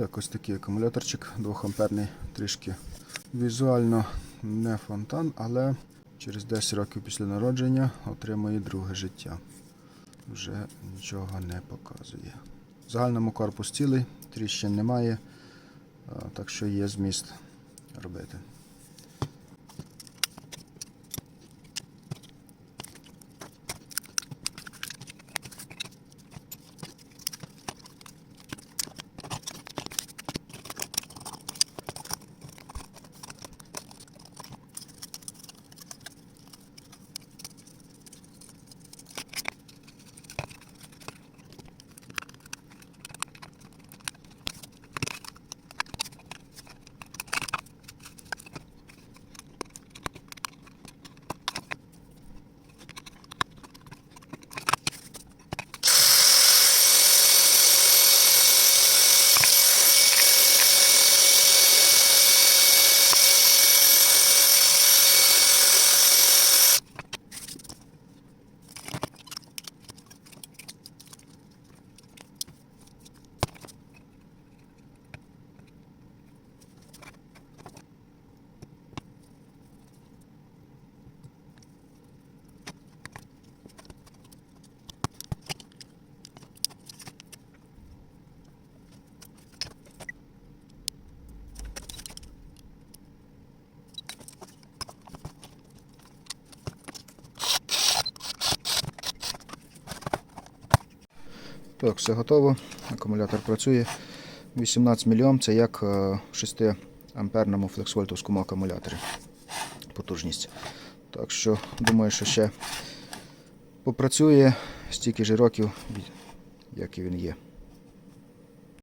Так, ось такий акумуляторчик 2 амперний, трішки візуально не фонтан, але через 10 років після народження отримує друге життя. Вже нічого не показує. В загальному корпус цілий, тріщин немає, так що є зміст робити. Так, все готово. Акумулятор працює. 18 мільйом це як е, в 6 амперному флексвольтовському акумуляторі. Потужність. Так що думаю, що ще попрацює стільки ж років, як і він є.